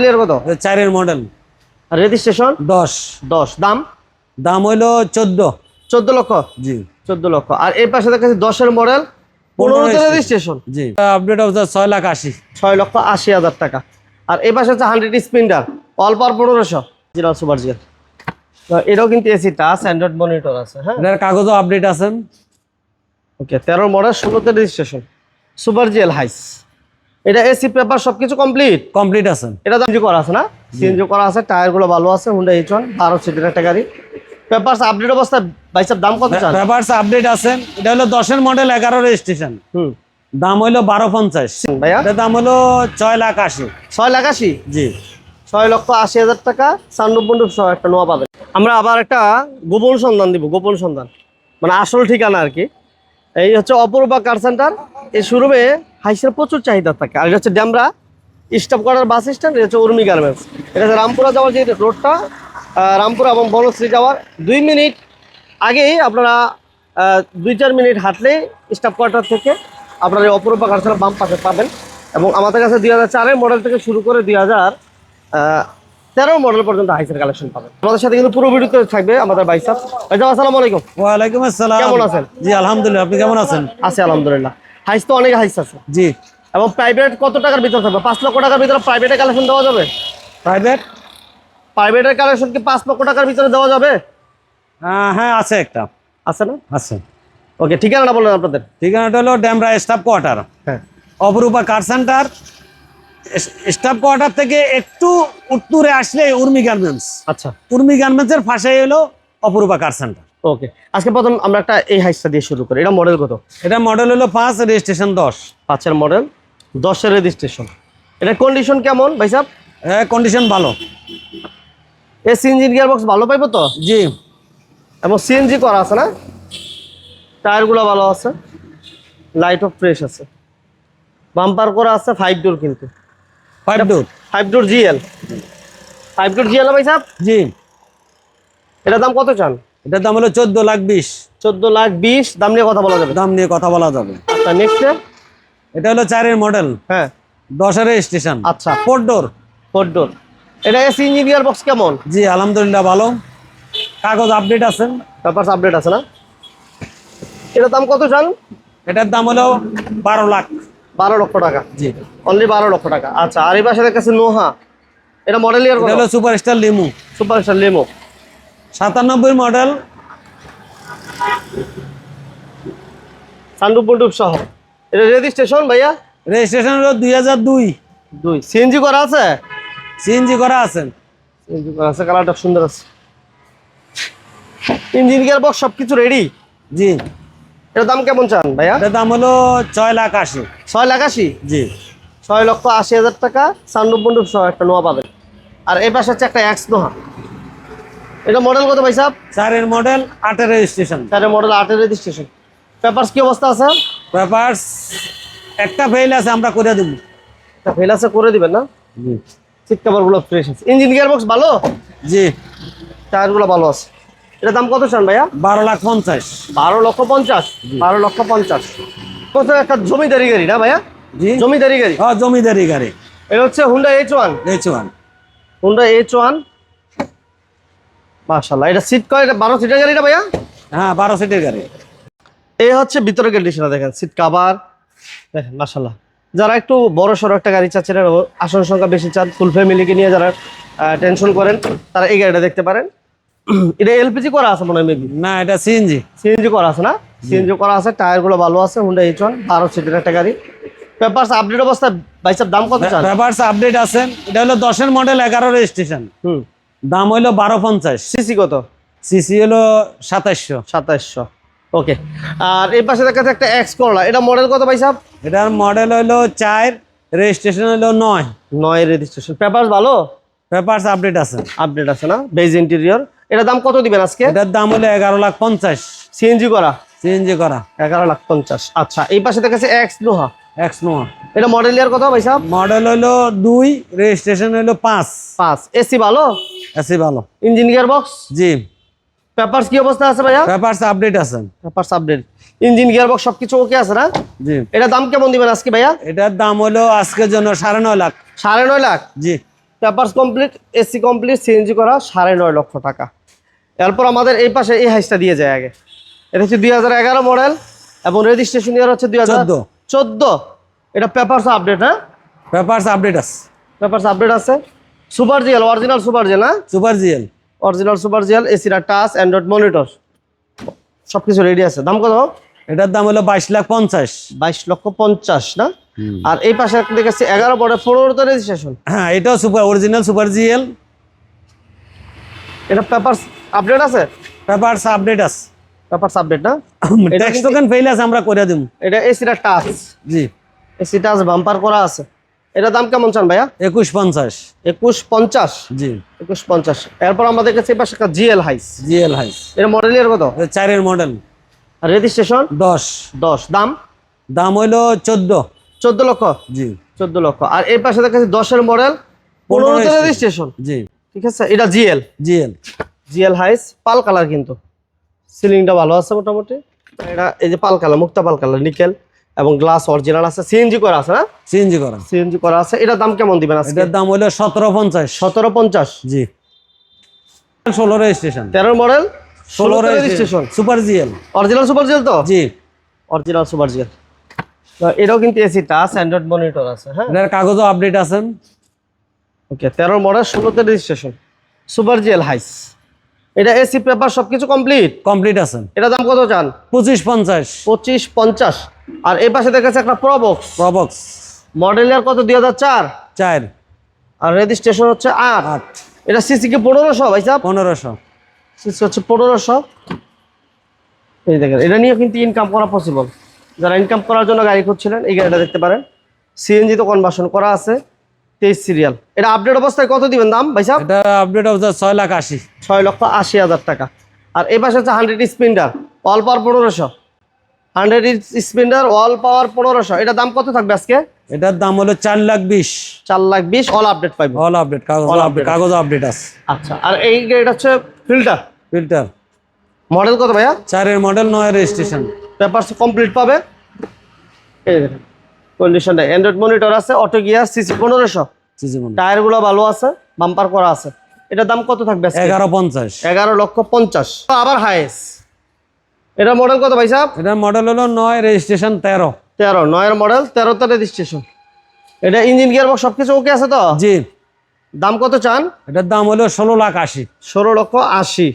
Model ইয়ার কত চারের model. Registration দশ। দশ। দাম? দাম হইল চোদ্দ। চোদ্দ লক্ষ? জি। চোদ্দ লক্ষ। আর এই পাশে দেখাচ্ছি দশের মডেল? পনেরোতে রেজিস্ট্রেশন জি। আপডেট হচ্ছে ছয় লাখ আশি। ছয় লক্ষ আশি হাজার টাকা। আর পাশে হচ্ছে হান্ড্রেড স্পিন্ডার অল পার পনেরোশো। জিরাল সুপার জিয়াল এটাও কিন্তু এসি টাচ অ্যান্ড্রয়েড মনিটর আছে হ্যাঁ? এটার কাগজও আপডেট আছেন। ওকে তেরো মডেল ষোলোতে রেজিস্ট্রেশন সুপার জিএল হাইস এটা এসি পেপার সবকিছু কমপ্লিট কমপ্লিট আছে। এটা সিএনজি করা আছে না? সিএনজি করা আছে টায়ারগুলো ভালো আছে হুন্ডা এইচ ওয়ান বারো সিটের একটা গাড়ি। পেপারস আপডেট অবস্থায় বাইসার দাম কত চান? পেপারস আপডেট আছে। এটা হলো দশের মডেল এগারো রেজিস্ট্রেশন হুম। দাম হইল বারো পঞ্চাশ। ভাইয়া? এটার দাম হলো ছয় লাখ আশি। ছয় লাখ আশি? জি। ছয় লক্ষ আশি হাজার টাকা সান্ডুপ বন্ডুপ সহ একটা নোয়া পাবেন। আমরা আবার একটা গোপন সন্ধান দিব গোপন সন্ধান। মানে আসল ঠিকানা আর কি। এই হচ্ছে অপরূপা কার সেন্টার এই শোরুমে হাইসের প্রচুর চাহিদা থাকে। আর এটা হচ্ছে ড্যামরা স্টপ করার বাস স্ট্যান্ড এটা হচ্ছে উর্মি গার্মেন্টস এটা হচ্ছে রামপুরা যাওয়ার যে রোডটা রামপুরা এবং বনশ্রী যাওয়ার দুই মিনিট আগেই আপনারা দুই চার মিনিট হাঁটলে স্টাফ কোয়ার্টার থেকে আপনারা এই অপরূপা কার সেন্টার বাম পাশে পাবেন। এবং আমাদের কাছে দুই হাজার চারের মডেল থেকে শুরু করে দুই হাজার তেরো মডেল পর্যন্ত হাইসের কালেকশন পাবেন। আমাদের সাথে কিন্তু পুরো ভিডিওতে থাকবে আমাদের বাইসাব ভাইজাম আসসালামু আলাইকুম। ওয়ালাইকুম আসসালাম। কেমন আছেন? জি আলহামদুলিল্লাহ। আপনি কেমন আছেন? আছে আলহামদুলিল্লাহ। হাইস তো অনেক হাইস আছে। জি। এবং প্রাইভেট কত টাকার ভিতরে থাকবে? পাঁচ লক্ষ টাকার ভিতরে প্রাইভেটের কালেকশন দেওয়া যাবে? প্রাইভেট প্রাইভেটের কালেকশন কি পাঁচ লক্ষ টাকার ভিতরে দেওয়া যাবে? হ্যাঁ আছে একটা। আছে না? আছে। ওকে ঠিকানাটা বললেন আপনাদের। ঠিকানাটা হলো ড্যামরা স্টাফ কোয়ার্টার। হ্যাঁ। অপরূপা কার সেন্টার? স্টাফ কোয়ার্টার থেকে একটু উত্তরে আসলে উর্মি গার্মেন্টস। আচ্ছা। উর্মি গার্মেন্টসের পাশে হলো অপরূপা কার সেন্টার ওকে। আজকে প্রথম আমরা একটা এই হাইসটা দিয়ে শুরু করি। এটা মডেল কত? এটা মডেল হলো পাঁচ রেজিস্ট্রেশন দশ। পাঁচের মডেল দশের রেজিস্ট্রেশন এটা কন্ডিশন কেমন ভাই সাহেব কন্ডিশন ভালো। এসি ইঞ্জিন গিয়ার বক্স ভালো পাইবো তো? জি। এবং সিএনজি করা আছে না? টায়ারগুলো ভালো আছে। লাইট অফ ফ্রেশ আছে। বাম্পার করা আছে ফাইভ ডোর কিন্তু। Five door five door GL five door GL ভাই সাহেব? জি। এটার দাম কত চান? এটার দাম হলো চোদ্দ লাখ বিশ। চোদ্দ লাখ বিশ দাম নিয়ে কথা বলা যাবে। দাম নিয়ে কথা বলা যাবে। আচ্ছা নেক্সট এটা হলো চারের মডেল হ্যাঁ। দশের রেজিস্ট্রেশন আচ্ছা। ফোর ডোর ফোর ডোর এটা এসি ইঞ্জিন গিয়ার বক্স কেমন? জি আলহামদুলিল্লাহ ভালো। কাগজ আপডেট আছেন পেপারস আপডেট আছে না? এটার দাম কত চান? এটার দাম হলো বারো লাখ। বারো লক্ষ টাকা। জি। অনলি বারো লক্ষ টাকা। আচ্ছা আর এই পাশে কাছে নোহা? এটা মডেল ইয়ার এটা হলো সুপারস্টার লিমু সুপারস্টার লেমো সাতানব্বই মডেল সানরুপ বল্টুপ সহ। এটা রেজিস্ট্রেশন ভাইয়া? রেজিস্ট্রেশন হলো দুই হাজার দুই। দুই। সিএনজি করা আছে? সিএনজি করা আছে। সিএনজি করা আছে কালারটা সুন্দর আছে। ইঞ্জিন গিয়ার বক্স সবকিছু রেডি জি। এটার দাম কেমন চান ভাইয়া? এটার দাম হলো ছয় লাখ আশি। ছয় লাখ আশি? জি। ছয় লক্ষ আশি হাজার টাকা সানরুপ বল্টুপ সহ একটা নোয়া পাবেন। আর এই পাশে হচ্ছে একটা এক্স নোহা এটা মডেল কত ভাই সাহেব? চারের মডেল আটের রেজিস্ট্রেশন চারে মডেল আটের রেজিস্ট্রেশন পেপারস কি অবস্থা আছে? পেপার্স একটা ফেল আছে আমরা করে দেবো। এটা ফেল আছে করে দিবেন না? জি। সিট কাভারগুলো ফ্রেশ আছে। ইঞ্জিন গিয়ার বক্স ভালো? জি। টায়ারগুলো ভালো আছে। এটার দাম কত চান ভাইয়া? বারো লাখ পঞ্চাশ। বারো লক্ষ পঞ্চাশ? বারো লক্ষ পঞ্চাশ। কত একটা জমিদারি গাড়ি না ভাইয়া? জি। জমিদারি গাড়ি? ও জমিদারি গাড়ি। এটা হচ্ছে Honda H one H one Honda H one মাশাল্লাহ এটা সিট কয়? এটা বারো সিটের গাড়ি না ভাইয়া? হ্যাঁ বারো সিটের গাড়ি। এই হচ্ছে ভিতরে কন্ডিশনটা দেখেন সিট কাভার দেখেন মাশাল্লাহ যারা একটু বড় সড়ো একটা গাড়ি চাচ্ছেন আর আসন সংখ্যা বেশি চান। ফুল ফ্যামিলিকে নিয়ে যারা টেনশন করেন তারা এই গাড়িটা দেখতে পারেন। এটা এলপিজি করা আছে মনে হয় মেবি না এটা সিএনজি। সিএনজি করা আছে না? সিএনজি করা আছে টায়ারগুলো ভালো আছে হুন্ডা এইচ ওয়ান বারো সিটের একটা গাড়ি। পেপারস আপডেট অবস্থায় বাইসার দাম কত চান? পেপার্স আপডেট আছে এটা হলো দশের মডেল এগারো রেজিস্ট্রেশন হুম। দাম হইল বারো পঞ্চাশ। সিসি কত? সিসি হলো সাতাশশো। সাতাইশশো ওকে আর এই পাশে দেখা একটা এক্স করলা এটা মডেল কত ভাই সাহেব? এটার মডেল হলো চার রেজিস্ট্রেশন হইল নয়। নয় রেজিস্ট্রেশন পেপারস ভালো? পেপার্স আপডেট আছে। আপডেট আছে না? বেজ ইন্টেরিয়র এটা দাম কত দিবেন আজকে? এটার দাম হলো এগারো লাখ পঞ্চাশ। সিএনজি করা? সিএনজি করা। এগারো লাখ পঞ্চাশ। আচ্ছা এই পাশে দেখাচ্ছে এক্স লোহা। এক্স নোয়া এটা মডেল ইয়ার কত ভাই সাহেব? মডেল হলো দুই রেজিস্ট্রেশন হইল পাঁচ। পাঁচ। এসি ভালো? এসি ভালো। ইঞ্জিন গিয়ার বক্স জি। পেপারস কি অবস্থা আছে ভাইয়া? পেপার্স আপডেট আছে। Papers update engine gear box সবকিছু ওকে আছে না? জি। এটা দাম কেমন দিবেন আজকে ভাইয়া? এটার দাম হলো আজকের জন্য সাড়ে নয় লাখ। সাড়ে নয় লাখ? জি। Papers complete AC complete CNG করা সাড়ে নয় লক্ষ টাকা। এরপর আমাদের এই পাশে এই হাইসটা দিয়ে যায় আগে। এটা হচ্ছে দুই হাজার এগারো মডেল এবং রেজিস্ট্রেশন ইয়ার হচ্ছে দুই হাজার চোদ্দ। এটা পেপারস আপডেট হ্যাঁ? পেপারস আপডেট আছে। পেপারস আপডেট আছে। Super GL original super GL হ্যাঁ? Super GL original super GL এসিরা touch android monitor সব কিছু রেডি আছে। দাম কত? এটার দাম হলো বাইশ লাখ পঞ্চাশ। বাইশ লক্ষ পঞ্চাশ না? আর এই পাশে দেখেছি এগারো পরে পনেরোতে রেজিস্ট্রেশন হ্যাঁ এটাও সুপার অরিজিনাল সুপার জিএল এটা পেপারস আপডেট আছে? পেপারস আপডেট আছে। পেপারস আপডেট না? এটা ট্যাক্স কিন্তু- টোকেন ফেল আছে আমরা করে দিব এটা এসিটা টাচ জি। এসি টাচ বাম্পার করা আছে। এটা দাম কেমন চান ভাইয়া? একুশ পঞ্চাশ। একুশ পঞ্চাশ? জি। একুশ পঞ্চাশ। এরপর আমাদের কাছে পাশে একটা জিএল হাইস জিএল হাইস এর মডেল এর কত? চারের মডেল আর রেজিস্ট্রেশন দশ। দশ। দাম? দাম হইল চোদ্দ। চোদ্দ লক্ষ? জি। চোদ্দ লক্ষ। আর এই পাশে দেখাচ্ছি দশের মডেল registration। রেজিস্ট্রেশন জি। ঠিক আছে? এটা GL GL GL Hiace pearl colour কিন্তু। সিলিংটা ভালো আছে মোটামুটি। এটা এই যে পাল কালার মুক্তা পাল কালার নিকেল এবং গ্লাস অরিজিনাল আছে। সিএনজি করা আছে না? সিএনজি করা। সিএনজি করা আছে। এটা দাম কেমন দিবেন আজকে? এটার দাম হইল সতেরো পঞ্চাশ। সতেরো পঞ্চাশ? জি। ষোলো রেজিস্ট্রেশন তেরো মডেল? ষোলো ষোলো registration super GL. Original super GL তো? জি। Original super GL. এটাও কিন্তু এসি টাচ অ্যান্ড্রয়েড মনিটর আছে হ্যাঁ? এটার কাগজও আপডেট আছেন। ওকে তেরো মডেল ষোলোতে রেজিস্ট্রেশন। Super GL Hiace. এটা এসি পেপার সবকিছু কমপ্লিট কমপ্লিট আছে। এটা দাম কত চান? পঁচিশ পঞ্চাশ। পঁচিশ পঞ্চাশ। আর এই পাশে দেখাচ্ছে একটা প্রবক্স প্রবক্স মডেল ইয়ার কত? দুই হাজার চার? চার। আর রেজিস্ট্রেশন হচ্ছে আট। আট। এটা সিসি কি পনেরোশো ভাই সাহেব পনেরোশো সিসি হচ্ছে পনেরোশো। এই দেখেন এটা নিয়ে কিন্তু ইনকাম করা পসিবল যারা ইনকাম করার জন্য গাড়ি খুঁজছিলেন এই গাড়িটা দেখতে পারেন। সিএনজি তো কনভার্সন করা আছে। তেইশ সিরিয়াল এটা আপডেট অবস্থায় কত দিবেন দাম ভাই সাহেব? এটা আপডেট অবস্থা ছয় লাখ আশি। ছয় লক্ষ আশি হাজার টাকা। আর এই পাশে হচ্ছে হান্ড্রেড স্পিন্ডার অল পাওয়ার পনেরোশো। হান্ড্রেড স্পিন্ডার অল পাওয়ার পনেরোশো। এটা দাম কত থাকবে আজকে? এটার দাম হলো চার লাখ বিশ। চার লাখ বিশ অল আপডেট পাইবো। অল আপডেট কাগজ আপডেট কাগজ আপডেট আছে। আচ্ছা আর এই গাড়িটা হচ্ছে ফিল্টার ফিল্টার মডেল কত ভাইয়া? চারের মডেল নয় রেজিস্ট্রেশন পেপার কমপ্লিট পাবে। এই দেখেন। কন্ডিশনটা অ্যান্ড্রয়েড মনিটর আছে অটো গিয়ার সিসি পনেরোশো। টায়ারগুলো ভালো আছে বাম্পার করা আছে। এটার দাম কত থাকবে এগারো পঞ্চাশ। এগারো লক্ষ পঞ্চাশ। আবার হাইস এটা মডেল কত ভাই সাহেব? এটার মডেল হলো নয় রেজিস্ট্রেশন তেরো। তেরো নয়ের মডেল তেরোতে রেজিস্ট্রেশন এটা ইঞ্জিন গিয়ার বক্স সবকিছু ওকে আছে তো? জি। দাম কত চান? এটার দাম হলো ষোলো লাখ আশি। ষোলো লক্ষ আশি।